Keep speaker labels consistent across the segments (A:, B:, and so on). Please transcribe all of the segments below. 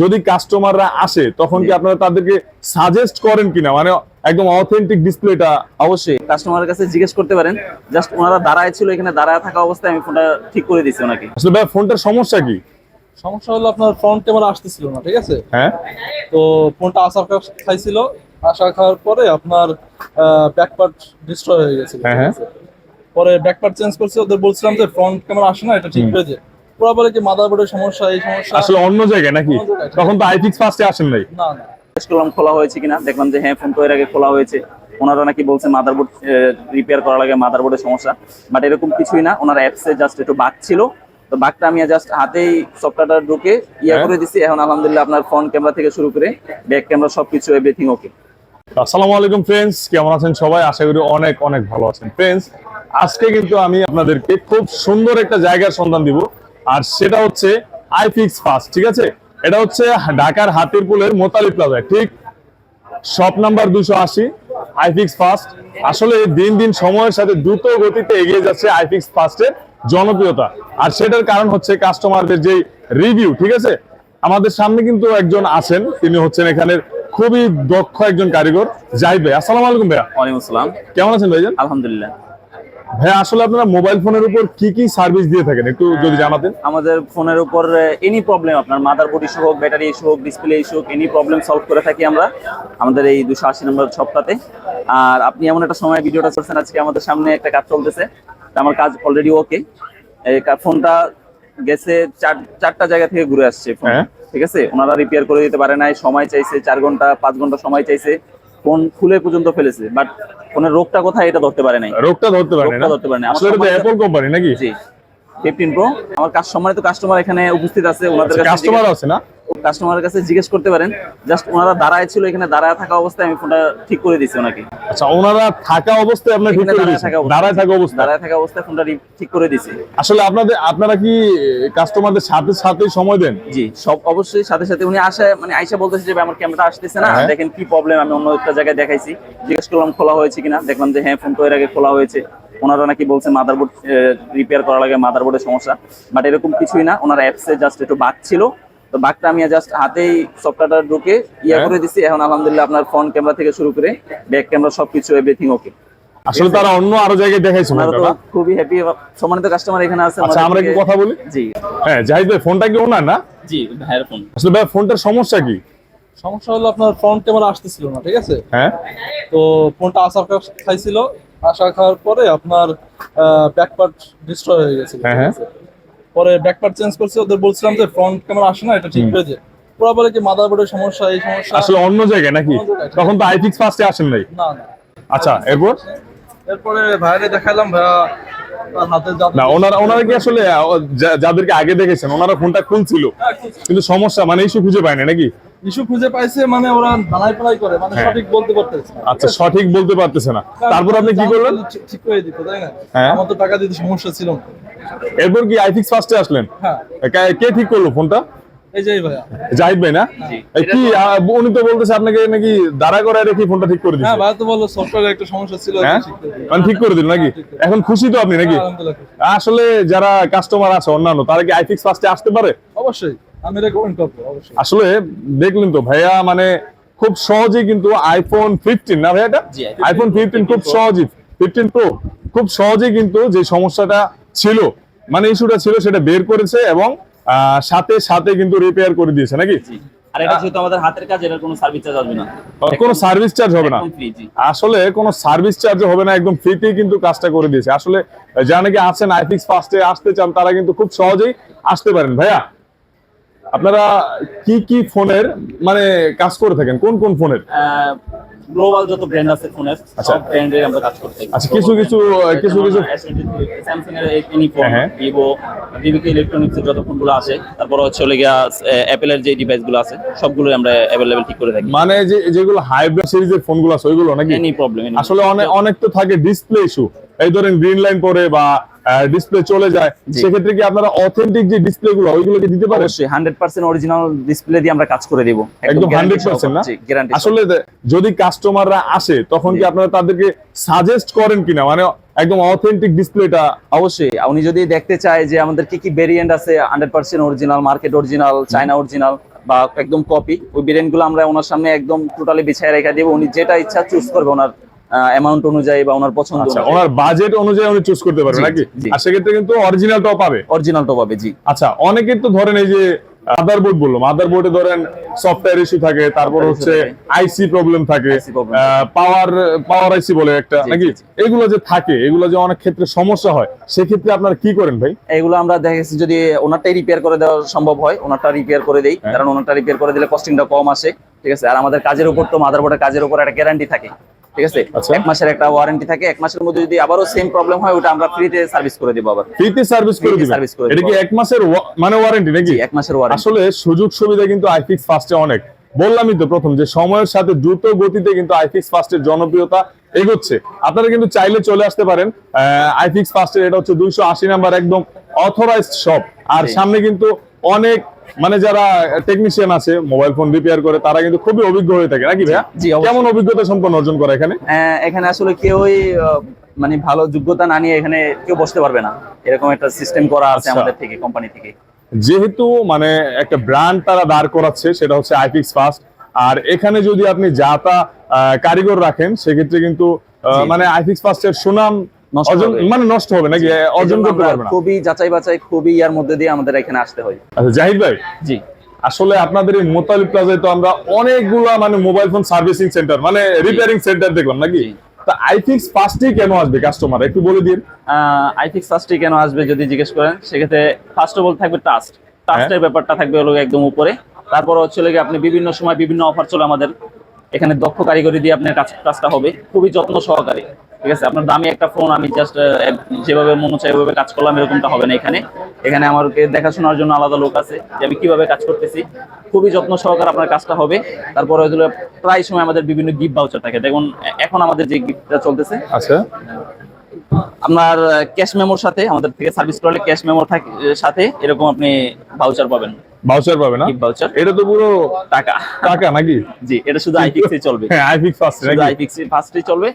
A: যদি কাস্টমাররা আসে তখন কি আপনারা তাদেরকে সাজেস্ট করেন কিনা? মানে একদম অথেন্টিক ডিসপ্লেটা
B: অবশ্যই। কাস্টমারের কাছে জিজ্ঞেস করতে পারেন। জাস্ট ওনারা দাঁড়ায় ছিল এখানে দাঁড়ায় থাকা অবস্থায় আমি ফোনটা ঠিক করে দিচ্ছি ওনাকে।
A: আসলে ভাই ফোনটার সমস্যা কি?
C: সমস্যা হলো আপনার ফ্রন্ট ক্যামেরা আসতেছিল না ঠিক আছে?
A: হ্যাঁ।
C: তো ফোনটা আসার খাইছিল। আসা খাওয়ার পরে আপনার ব্যাক পার্ট ডিস্ট্রয় হয়ে গেছিল
A: হ্যাঁ, হ্যাঁ।
C: পরে ব্যাক পার্ট চেঞ্জ করছি ওদের বলছিলাম যে ফ্রন্ট ক্যামেরা আসে না এটা ঠিক করে দিয়ে ওরা বলে কি মাদারবোর্ডের সমস্যা এই সমস্যা?
A: আসলে অন্য জায়গায় নাকি? তখন তো আইফিক্স ফার্স্টে আসেন নাই।
C: না না।
B: করলাম খোলা হয়েছে কিনা? দেখলাম যে হ্যাঁ ফোন তো এর আগে খোলা হয়েছে। ওনারা নাকি বলছে মাদারবোর্ড রিপেয়ার করা লাগে মাদারবোর্ডের সমস্যা। বাট এরকম কিছুই না। ওনার অ্যাপসে জাস্ট একটু বাগ ছিল। তো বাগটা আমি জাস্ট হাতেই সফটওয়্যারটা ঢুকে ইয়া
A: হ্যাঁ।
B: করে দিছি। এখন আলহামদুলিল্লাহ আপনার ফ্রন্ট ক্যামেরা থেকে শুরু করে ব্যাক ক্যামেরা সবকিছু এভরিথিং ওকে
A: আসসালামু আলাইকুম ফ্রেন্ডস কেমন আছেন সবাই? আশা করি অনেক অনেক ভালো আছেন। ফ্রেন্ডস আজকে কিন্তু আমি আপনাদেরকে খুব সুন্দর একটা জায়গার সন্ধান দিব। আর সেটা হচ্ছে আইফিক্স ফাস্ট ঠিক আছে? এটা হচ্ছে ঢাকার হাতির পুলের মোতালি প্লাজায় ঠিক? শপ নাম্বার দুশো আশি আইফিক্স ফাস্ট। আসলে দিন দিন সময়ের সাথে দ্রুত গতিতে এগিয়ে যাচ্ছে আইফিক্স ফাস্টের জনপ্রিয়তা। আর সেটার কারণ হচ্ছে কাস্টমারদের যে রিভিউ ঠিক আছে? আমাদের সামনে কিন্তু একজন আছেন তিনি হচ্ছেন এখানের খুবই দক্ষ একজন কারিগর জাহিদ ভাই। আসসালামু আলাইকুম ভাইয়া।
B: ওয়ালাইকুম আসসালাম।
A: কেমন আছেন ভাইজান?
B: আলহামদুলিল্লাহ।
A: ভাইয়া আসলে আপনারা মোবাইল ফোনের উপর কি কি সার্ভিস দিয়ে থাকেন? একটু যদি জানাতেন।
B: আমাদের ফোনের উপর এনি প্রবলেম আপনার মাদারবোর্ড ইস্যু হোক ব্যাটারি ইস্যু হোক ডিসপ্লে ইস্যু হোক এনি প্রবলেম সলভ করে থাকি আমরা আমাদের এই দুশো আশি নম্বর শপটাতে আর আপনি এমন একটা সময় ভিডিওটা করছেন আজকে আমাদের সামনে একটা কাজ চলতেছে। আমার কাজ অলরেডি ওকে এই ফোনটা গেছে চার চারটা জায়গা থেকে ঘুরে আসছে
A: হ্যাঁ।
B: ঠিক আছে? ওনারা রিপেয়ার করে দিতে পারে নাই সময় চাইছে চার ঘণ্টা পাঁচ ঘণ্টা সময় চাইছে। ফোন খুলে পর্যন্ত ফেলেছে? বাট ফোনের রোগটা কোথায় এটা ধরতে পারে নাই।
A: রোগটা ধরতে পারে
B: না? ধরতে পারে না। আপনার
A: আসলে এটা অ্যাপল কোম্পানি নাকি?
B: জি। ফিফটিন প্রো আমার কাজ সম্মানিত কাস্টমার এখানে উপস্থিত আছে ওনাদের কাছে
A: কাস্টমার আছে না?
B: কাস্টমারের কাছে জিজ্ঞেস করতে পারেন। জাস্ট ওনারা দাঁড়ায় ছিল এখানে দাঁড়ায় থাকা অবস্থায় আমি ফোনটা ঠিক করে দিচ্ছি ওনাকে।
A: আচ্ছা ওনারা থাকা অবস্থায় আপনার ঠিক করে দিয়েছেন দাঁড়ায় থাকা অবস্থায়?
B: দাঁড়ায় থাকা অবস্থায় ফোনটা ঠিক করে দিছি
A: আসলে আপনাদের আপনারা কি কাস্টমারদের সাথে সাথে সময় দেন?
B: জি সব অবশ্যই সাথে সাথে উনি আসে মানে আইসা বলতেছে যে আমার ক্যামেরা আসতেছে না।
A: হ্যাঁ।
B: দেখেন কি প্রবলেম আমি অন্য একটা জায়গায় দেখাইছি। জিজ্ঞেস করলাম খোলা হয়েছে কিনা? দেখলাম যে হ্যাঁ ফোন তো এর আগে খোলা হয়েছে। ওনারা নাকি বলছে মাদারবোর্ড রিপেয়ার করা লাগে মাদারবোর্ডের সমস্যা। বাট এরকম কিছুই না ওনার অ্যাপসে জাস্ট একটু বাগ ছিল। তো বাঘটা আমি জাস্ট হাতেই সফটওয়্যারটা ঢুকে ইয়া
A: হ্যাঁ।
B: করে দিছি। এখন আলহামদুলিল্লাহ আপনার ফ্রন্ট ক্যামেরা থেকে শুরু করে ব্যাক ক্যামেরা সবকিছু এভরিথিং ওকে
A: আসলে তারা অন্য আরও জায়গায় দেখাইছে
B: ওনারা তো খুবই হ্যাপি সম্মানিত কাস্টমার এখানে আছে
A: আচ্ছা আমরা কি কথা বলি?
B: জি।
A: হ্যাঁ জাহিদ ভাই ফোনটা কি ওনার না?
B: জি ভাইয়ের ফোন
A: আসলে ভাই ফোনটার সমস্যা কি?
C: সমস্যা হলো আপনার ফ্রন্ট ক্যামেরা আসতেছিল না ঠিক আছে?
A: হ্যাঁ।
C: তো ফোনটা আসার খাইছিল আসা খাওয়ার পরে আপনার ব্যাক পার্ট ডিস্ট্রয় হয়ে গেছিল
A: হ্যাঁ, হ্যাঁ।
C: পরে ব্যাক পার্ট চেঞ্জ করছি ওদের বলছিলাম যে ফ্রন্ট ক্যামেরা আসে না এটা ঠিক করে দিয়ে ওরা বলে কি মাদারবোর্ডের সমস্যা এই সমস্যা।
A: আসলে অন্য জায়গায় নাকি? তখন তো আইফিক্স ফার্স্টে আসেন নাই?
C: না না।
A: আচ্ছা এরপর?
C: এরপরে ভাইরে দেখালাম ভাইয়া
A: না ওনারা ওনারা কি আসলে যাদেরকে আগে দেখেছেন ওনারা ফোনটা খুলছিল। কিন্তু সমস্যা মানে ইস্যু খুঁজে পায় না নাকি?
C: ইস্যু খুঁজে পাইছে মানে ওরা পালাই করে মানে
A: হ্যাঁ।
C: সঠিক বলতে পারতেছে না।
A: আচ্ছা সঠিক বলতে পারতেছে না। তারপর আপনি কি করলেন?
C: ঠিক- করে দিত তাই না?
A: হ্যাঁ।
C: আমার তো টাকা দিতে সমস্যা ছিল
A: এরপর কি আইফিক্স ফার্স্টে আসলেন?
C: হ্যাঁ।
A: কে- ঠিক করল ফোনটা? জাহিদ ভাই না? কি উনি তো বলতেছে আপনাকে নাকি দাঁড়া করে রেখে ফোনটা ঠিক করে
C: হ্যাঁ
A: দিচ্ছে
C: ভাইয়া তো বলল সফটওয়্যার একটা সমস্যা ছিল
A: হ্যাঁ?
C: ঠিক করে দিল।
A: মানে ঠিক করে দিল নাকি? এখন খুশি তো আপনি নাকি? আসলে যারা কাস্টমার আছে অন্যান্য তারা কি আইফিক্স ফার্স্টে আসতে পারে?
C: অবশ্যই। আমি রেকমেন্ড করব অবশ্যই।
A: আসলে দেখলেন তো ভাইয়া মানে খুব সহজেই কিন্তু আইফোন ফিফটিন না ভাইয়াটা? আইফোন ফিফটিন খুব
B: 15
A: সহজেই ফিফটিন প্রো খুব সহজেই কিন্তু যে সমস্যাটা ছিল মানে ইস্যুটা ছিল সেটা বের করেছে এবং সাথে সাথে কিন্তু রিপেয়ার করে দিয়েছে নাকি?
B: আর এটা যেহেতু আমাদের হাতের কাজ এটার কোনো সার্ভিস চার্জ আসবে না।
A: কোনো সার্ভিস চার্জ হবে না। আসলে কোনো সার্ভিস চার্জ হবে না একদম ফ্রিতেই কিন্তু কাজটা করে দিয়েছে। আসলে যারা নাকি আছেন আইফিক্স ফার্স্টে আসতে চান তারা কিন্তু খুব সহজেই আসতে পারেন। ভাইয়া আপনারা কি কি ফোনের মানে কাজ করে থাকেন? কোন কোন ফোনের?
B: গ্লোবাল যত ব্র্যান্ড আছে ফোনের
A: আচ্ছা।
B: সব ব্র্যান্ডের আমরা কাজ করতে
A: আচ্ছা, কিছু কিছু, কিছু কিছু-
B: স্যামসাং এর এনি ফোন। ভিভো ভিভিকে ইলেকট্রনিক্স যত ফোনগুলো আছে তারপর হচ্ছে হলে গিয়া অ্যাপেলের যে ডিভাইসগুলো আছে সবগুলো আমরা অ্যাভেলেবেল ঠিক করে থাকি।
A: মানে যে যেগুলো হাইব্রিড সিরিজের ফোনগুলো আছে ওইগুলো নাকি?
B: এনি প্রবলেম
A: আসলে অনেক অনেক তো থাকে ডিসপ্লে ইস্যু এই ধরেন গ্রিন লাইন পরে বা ডিসপ্লে চলে যায় সেক্ষেত্রে কি আপনারা অথেন্টিক যে ডিসপ্লে গুলো ওইগুলো কি দিতে পারেন?
B: অবশ্যই হান্ড্রেড পার্সেন্ট অরিজিনাল ডিসপ্লে দিয়ে আমরা কাজ করে দিব।
A: একদম হান্ড্রেড পার্সেন্ট না?
B: গ্যারান্টি
A: আসলে যদি কাস্টমাররা আসে তখন কি আপনারা তাদেরকে সাজেস্ট করেন কিনা? মানে একদম অথেন্টিক ডিসপ্লেটা
B: অবশ্যই উনি যদি দেখতে চায় যে আমাদের কি কি ভেরিয়েন্ট আছে hundred percent original market original China original বা একদম কপি ওই ব্রেনগুলো আমরা ওনার সামনে একদম টোটালি বিছায় রেখে দেবো। উনি যেটা ইচ্ছা চুজ করবে ওনার অ্যামাউন্ট অনুযায়ী বা ওনার পছন্দ
A: আচ্ছা ওনার বাজেট অনুযায়ী উনি চুজ করতে পারবেন নাকি? আর সেক্ষেত্রে কিন্তু অরিজিনালটাও পাবে।
B: অরিজিনালটা পাবে জি।
A: আচ্ছা অনেকের তো ধরেন এই যে মাদারবোর্ড বলল। মাদারবোর্ডে ধরেন সফটওয়্যার ইস্যু থাকে তারপর হচ্ছে আইসি প্রবলেম থাকে পাওয়ার পাওয়ার আইসি বলে একটা নাকি। এগুলো যে থাকে এগুলো যে অনেক ক্ষেত্রে সমস্যা হয় সেক্ষেত্রে আপনারা কি করেন ভাই?
B: এগুলো আমরা দেখা গেছে যদি ওনারটাই রিপেয়ার করে দেওয়া সম্ভব হয় ওনারটা রিপেয়ার করে দেই।
A: হ্যাঁ।
B: কারণ ওনারটা রিপেয়ার করে দিলে কস্টিংটা কম আসে ঠিক আছে? আর আমাদের কাজের উপর তো মাদারবোর্ডের কাজের উপর একটা গ্যারান্টি থাকে। ঠিক আছে?
A: আচ্ছা।
B: এক মাসের একটা ওয়ারেন্টি থাকে এক মাসের মধ্যে যদি আবারও সেম প্রবলেম হয় ওটা আমরা ফ্রিতে সার্ভিস করে দিব আবার।
A: ফ্রিতে সার্ভিস করে দিবেন?
B: service করে
A: এটা কি এক মাসের মানে ওয়ারেন্টি নাকি?
B: এক মাসের ওয়ারেন্টি
A: আসলে সুযোগ সুবিধা কিন্তু আইফিক্স ফার্স্টে অনেক। বললামই তো প্রথম যে সময়ের সাথে দ্রুত গতিতে কিন্তু আইফিক্স ফার্স্টের জনপ্রিয়তা এগোচ্ছে। আপনারা কিন্তু চাইলে চলে আসতে পারেন। আইফিক্স ফার্স্টের এটা হচ্ছে দুইশো আশি নাম্বার একদম অথরাইজড শপ আর সামনে কিন্তু অনেক মানে যারা টেকনিশিয়ান আছে মোবাইল ফোন রিপেয়ার করে তারা কিন্তু খুবই অভিজ্ঞ হয়ে থাকে। নাকি ভাইয়া? কেমন অভিজ্ঞতা সম্পন্ন অর্জন করে এখানে?
B: এখানে আসলে কেউই মানে ভালো যোগ্যতা না নিয়ে এখানে কেউ বসতে পারবে না। এরকম একটা সিস্টেম করা আছে
A: আচ্ছা।
B: আমাদের থেকে কোম্পানি থেকে।
A: যেহেতু মানে একটা ব্র্যান্ড তারা দাঁড় করাচ্ছে সেটা হচ্ছে আইফিক্স ফার্স্ট আর এখানে যদি আপনি যা তা কারিগর রাখেন সেক্ষেত্রে কিন্তু মানে আইফিক্স ফার্স্টের সুনাম। মানে নষ্ট হবে নাকি? অর্জন করতে পারবে না।
B: খুবই যাচাই বাছাই খুবই ইয়ার মধ্যে দিয়ে আমাদের এখানে আসতে হয়।
A: আচ্ছা জাহিদ ভাই।
B: জি।
A: আসলে আপনাদের এই মোতালিব প্লাজায় তো আমরা অনেকগুলা মানে মোবাইল ফোন সার্ভিসিং সেন্টার মানে রিপেয়ারিং সেন্টার দেখলাম নাকি? তা আইফিক্স কেন আসবে কাস্টমার একটু বলে দিন।
B: আইফিক্স ফার্স্টে কেন আসবে যদি জিজ্ঞেস করেন সেক্ষেত্রে ফার্স্ট অফ অল থাকবে ট্রাস্ট ট্রাস্টের ব্যাপারটা থাকবে হলো একদম উপরে। তারপর হচ্ছে লেগে আপনি বিভিন্ন সময় বিভিন্ন অফার চলে আমাদের। এখানে দক্ষ কারিগরি দিয়ে আপনার কাজ কাজটা হবে। খুবই যত্ন সহকারে। ঠিক আছে? আপনার দামি একটা ফোন আমি জাস্ট যেভাবে মনে চাই ওইভাবে কাজ করলাম এরকমটা হবে না এখানে। এখানে আমাকে দেখাশোনার জন্য আলাদা লোক আছে যে আমি কীভাবে কাজ করতেছি। খুবই যত্ন সহকারে আপনার কাজটা হবে। তারপরে ওইগুলো প্রায় সময় আমাদের বিভিন্ন গিফট ভাউচার থাকে। দেখুন এখন আমাদের যে গিফটটা চলতেছে
A: আচ্ছা।
B: আপনার ক্যাশ মেমোর সাথে আমাদের থেকে সার্ভিস করলে ক্যাশ মেমোর সাথে এরকম আপনি ভাউচার পাবেন।
A: ভাউচার পাবে না?
B: ভাউচার
A: এটা তো পুরো
B: টাকা।
A: টাকা নাকি?
B: জি এটা শুধু চলবে।
A: হ্যাঁ আইফিক্স ফার্স্ট নাকি?
B: চলবে।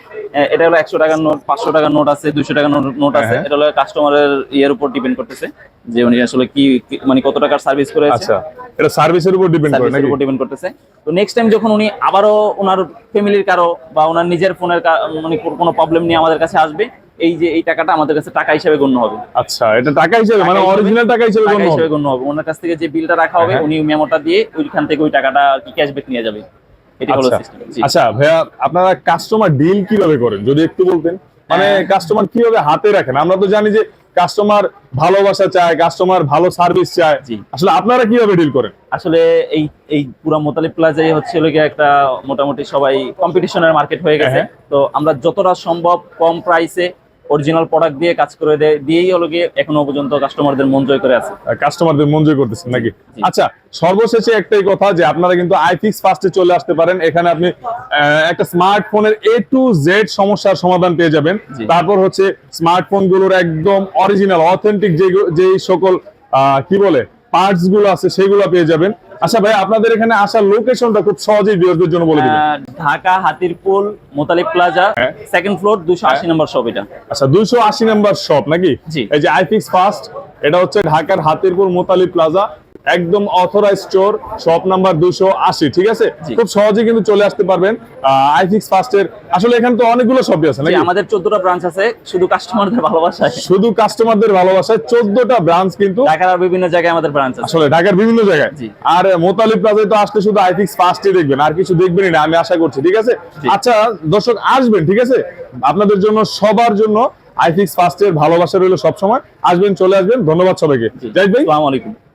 B: এটা হলো একশো টাকার নোট পাঁচশো টাকার নোট আছে দুইশো টাকার নোট আছে।
A: হ্যাঁ।
B: এটা হলো কাস্টমারের ইয়ের উপর ডিপেন্ড করতেছে। যে উনি আসলে কি মানে কত টাকার সার্ভিস করেছে।
A: আচ্ছা এটা সার্ভিসের উপর ডিপেন্ড করে নাকি?
B: উপর ডিপেন্ড করতেছে। তো নেক্সট টাইম যখন উনি আবারও ওনার ফ্যামিলির কারও বা ওনার নিজের ফোনের মানে কোনো প্রবলেম নিয়ে আমাদের কাছে আসবে এই যে এই টাকাটা আমাদের কাছে টাকা হিসেবে গণ্য হবে।
A: আচ্ছা এটা টাকা হিসেবে মানে অরিজিনাল টাকা হিসেবে গণ্য হবে।
B: হিসেবে গণ্য হবে। ওনার কাছ থেকে যে বিলটা রাখা হবে
A: হ্যাঁ।
B: উনি মেমোটা দিয়ে ওইখান থেকে ওই টাকাটা কি ক্যাশব্যাক নিয়ে যাবে। এটি হলো
A: আচ্ছা।
B: সিস্টেম
A: আচ্ছা ভাইয়া আপনারা কাস্টমার ডিল কীভাবে করেন? যদি একটু বলতেন। মানে
B: হ্যাঁ।
A: কাস্টমার কীভাবে হাতে রাখেন? আমরা তো জানি যে কাস্টমার ভালোবাসা চায় কাস্টমার ভালো সার্ভিস চায়। আসলে আপনারা কীভাবে ডিল করেন?
B: আসলে এই এই পুরা মোতালিব প্লাজাই হচ্ছে গিয়ে একটা মোটামুটি সবাই কম্পিটিশনের মার্কেট হয়ে গেছে।
A: হ্যাঁ।
B: তো আমরা যতটা সম্ভব কম প্রাইসে অরিজিনাল প্রোডাক্ট দিয়ে কাজ করে দেয় দিয়েই হলো গিয়ে এখনও পর্যন্ত কাস্টমারদের মন জয় করে আছে।
A: কাস্টমারদের মন জয় করতেছেন নাকি? আচ্ছা সর্বশেষে একটাই কথা যে আপনারা কিন্তু আইফিক্স ফার্স্টে চলে আসতে পারেন। এখানে আপনি একটা স্মার্টফোনের এ টু জেড সমস্যার সমাধান পেয়ে যাবেন। তারপর হচ্ছে স্মার্টফোনগুলোর একদম অরিজিনাল অথেন্টিক যে যেই সকল আহ, কি বলে পার্টসগুলো আছে সেগুলো পেয়ে যাবেন। আচ্ছা ভাই আপনাদের এখানে আসার লোকেশনটা খুব সহজেই ভিউয়ারদের জন্য বলে দিবেন।
B: Dhaka Hatirpul Motalib plaza. Second floor দুশো আশি নম্বর শপ এটা।
A: আচ্ছা দুইশো আশি নাম্বার শপ নাকি? এই যে আইফিক্স ফাস্ট এটা হচ্ছে ঢাকার হাতিরপুর মোতালি প্লাজা। একদম অথরাইজ স্টোর শপ নাম্বার দুশো আশি ঠিক আছে? খুব সহজে কিন্তু চলে আসতে পারবেন আইফিক্স ফার্স্টের আসলে এখানে তো অনেকগুলো শপই আছে নাকি?
B: আমাদের চোদ্দটা ব্রাঞ্চ আছে শুধু কাস্টমারদের ভালোবাসায়।
A: শুধু কাস্টমারদের ভালোবাসায় চোদ্দটা ব্রাঞ্চ কিন্তু
B: ঢাকার বিভিন্ন জায়গায় আমাদের ব্রাঞ্চ আছে।
A: আসলে ঢাকার বিভিন্ন জায়গায়। আর মোতালি প্লাজায় তো আসলে শুধু আইফিক্স ফার্স্টই দেখবেন আর কিছু দেখবেনই না আমি আশা করছি ঠিক আছে? আচ্ছা দর্শক আসবেন ঠিক আছে? আপনাদের জন্য সবার জন্য আইফিক্স ফার্স্টের ভালোবাসা রইল সবসময়। আসবেন চলে আসবেন ধন্যবাদ সবাইকে। জাহিদ ভাই।
B: আসসালামু আলাইকুম।